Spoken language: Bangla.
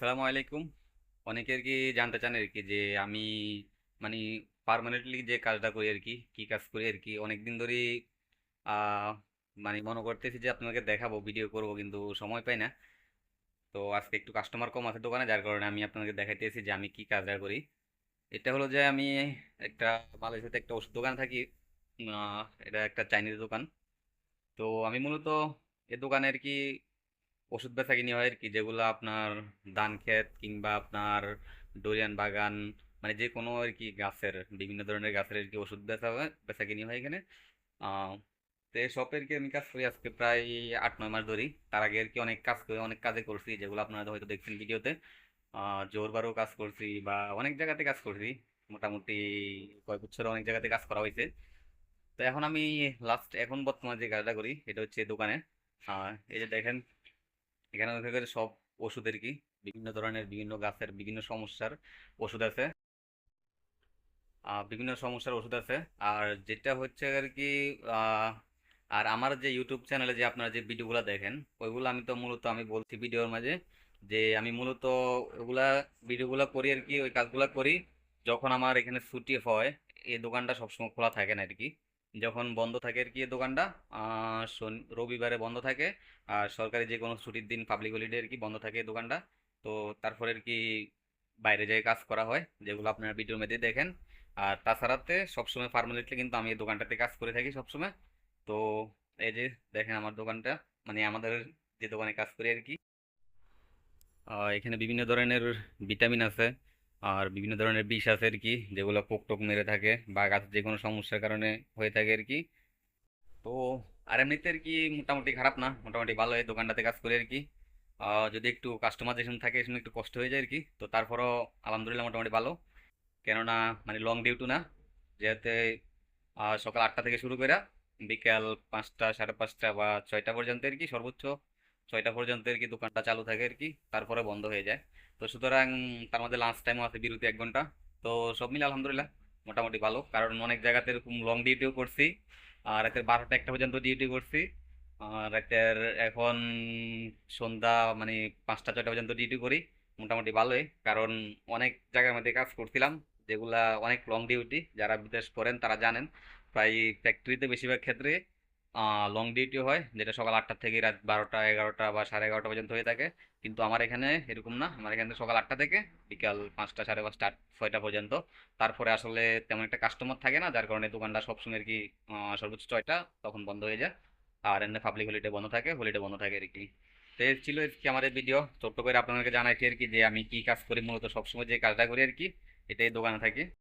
সালামু আলাইকুম। অনেকে আর কি জানতে চান আর কি যে আমি মানে পার্মানেন্টলি যে কাজটা করি আর কি কি কাজ করি আর কি, অনেকদিন ধরেই মানে মনে করতেছি যে আপনাকে দেখাবো ভিডিও করব, কিন্তু সময় পাই না। তো আজকে একটু কাস্টমার কম আছে দোকানে, যার কারণে আমি আপনাকে দেখাইতেছি যে আমি কি কাজটা করি। এটা হলো যে আমি একটা মালয়েশিয়াতে একটা ওষুধ দোকানে থাকি এটা একটা চাইনিজ দোকান। তো আমি মূলত এ দোকানে আর কি ওষুধ বেচা কিনি হয় আর কি যেগুলো আপনার ধান ক্ষেত কিংবা আপনার ডরিয়ান বাগান মানে যে কোনো আর কি গাছের, বিভিন্ন ধরনের গাছের আর কি ওষুধ বেচা হয়, বেচা কিনি হয় এখানে। তো এই শপে আর কি আমি কাজ করি আজকে প্রায় আট, নয় মাস ধরেই। তার আগে আর কি অনেক কাজ করে, অনেক কাজে করছি, যেগুলো আপনারা হয়তো দেখছেন ভিডিওতে। জোরবারও কাজ করছি বা অনেক জায়গাতে কাজ করছি, মোটামুটি কয়েক বছর অনেক জায়গাতে কাজ করা হয়েছে। তো এখন আমি লাস্ট এখন বর্তমানে যে কাজটা করি, এটা হচ্ছে দোকানে। এই যে দেখেন এখানে দেখা গিয়ে সব ওষুধের কি? বিভিন্ন ধরনের, বিভিন্ন গাছের বিভিন্ন সমস্যার ওষুধ আছে। বিভিন্ন সমস্যার ওষুধ আছে। আর যেটা হচ্ছে আর কি আর আমার যে ইউটিউব চ্যানেলে যে আপনারা যে ভিডিওগুলো দেখেন, ওইগুলো আমি তো মূলত আমি বলছি ভিডিওর মাঝে যে আমি মূলত ওগুলা ভিডিওগুলো করি আর কি, ওই কাজগুলো করি যখন আমার এখানে ছুটি হয়, এই দোকানটা সবসময় খোলা থাকে না আর কি। যখন বন্ধ থাকে আর কি দোকানটা রবিবারে বন্ধ থাকে, আর সরকারি যে কোনো ছুটির দিন পাবলিক হলিডে আর কি বন্ধ থাকে দোকানটা, তো তারপরে আর কি বাইরে যেয়ে কাজ করা হয়, যেগুলো আপনারা ভিডিওর মধ্যে দেখেন। আর তাছাড়াতে সবসময় পার্মানেন্টলি কিন্তু আমি এই দোকানটাতে কাজ করে থাকি সবসময়। তো এই যে দেখেন আমার দোকানটা মানে আমাদের যে দোকানে কাজ করি আর কি। এখানে বিভিন্ন ধরনের ভিটামিন আছে আর বিভিন্ন ধরনের বিষ আছে আর কি, যেগুলো পোক টোক মেরে থাকে বা গাছের যে কোনো সমস্যার কারণে হয়ে থাকে আর কি। তো আর এমনিতে আর কি মোটামুটি খারাপ না, মোটামুটি ভালো এই দোকানটাতে কাজ করে আর কি। যদি একটু কাস্টমাইজেশন থাকে সেখানে একটু কষ্ট হয়ে যায় আর কি, তো তারপরও আলহামদুলিল্লাহ মোটামুটি ভালো। কেননা মানে লং ডিউটি না, যেহেতু সকাল আটটা থেকে শুরু করে বিকাল পাঁচটা, সাড়ে পাঁচটা বা ছয়টা পর্যন্ত আর কি সর্বোচ্চ ছয়টা পর্যন্ত আর কি দোকানটা চালু থাকে আর কি, তারপরে বন্ধ হয়ে যায়। তো সুতরাং তার মধ্যে লাঞ্চ টাইমও আছে বিরতি এক ঘণ্টা। তো সব মিলে আলহামদুলিল্লাহ মোটামুটি ভালো, কারণ অনেক জায়গাতে এরকম লং ডিউটিও করছি, আর রাতের বারোটা একটা পর্যন্ত ডিউটি করছি, আর রাতের এখন সন্ধ্যা মানে পাঁচটা, ছয়টা পর্যন্ত ডিউটি করি, মোটামুটি ভালোই, কারণ অনেক জায়গার মধ্যে কাজ করছিলাম, যেগুলা অনেক লং ডিউটি যারা বিদেশ করেন তারা জানেন, প্রায় ফ্যাক্টরিতে বেশিরভাগ ক্ষেত্রে লং ডিউটি হয়, যেটা সকাল আটটা থেকে রাত বারোটা, এগারোটা বা সাড়ে এগারোটা পর্যন্ত হয়ে থাকে। কিন্তু আমার এখানে এরকম না। আমার এখানে সকাল আটটা থেকে বিকাল পাঁচটা, সাড়ে পাঁচটা ছয়টা পর্যন্ত। তারপরে আসলে তেমন একটা কাস্টমার থাকে না, যার কারণে দোকানটা সবসময় আর কি সর্বোচ্চ ছয়টা, তখন বন্ধ হয়ে যায়। আর এমনি পাবলিক হলিডে বন্ধ থাকে হলিডে বন্ধ থাকে আর কি। তো এই ছিল কি এই ভিডিও ছোট্ট করে আপনাদেরকে জানাইছি আর কি যে আমি কি কাজ করি, মূলত সবসময় যে কাজটা করি আর কি, এটাই দোকানে থাকি।